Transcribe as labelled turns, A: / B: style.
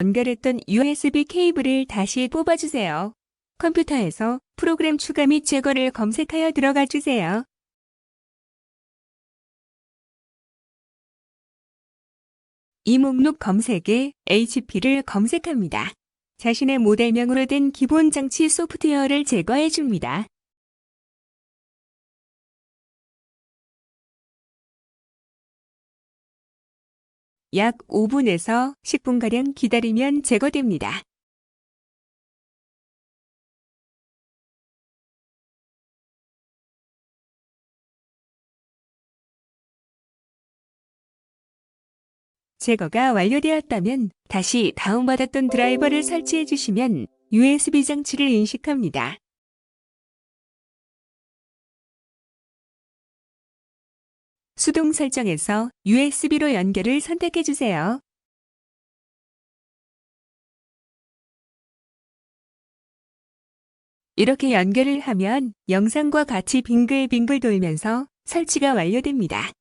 A: 연결했던 USB 케이블을 다시 뽑아주세요. 컴퓨터에서 프로그램 추가 및 제거를 검색하여 들어가 주세요. 이 목록 검색에 HP를 검색합니다. 자신의 모델명으로 된 기본 장치 소프트웨어를 제거해 줍니다. 약 5분에서 10분가량 기다리면 제거됩니다. 제거가 완료되었다면 다시 다운받았던 드라이버를 설치해 주시면 USB 장치를 인식합니다. 수동 설정에서 USB로 연결을 선택해 주세요. 이렇게 연결을 하면 영상과 같이 빙글빙글 돌면서 설치가 완료됩니다.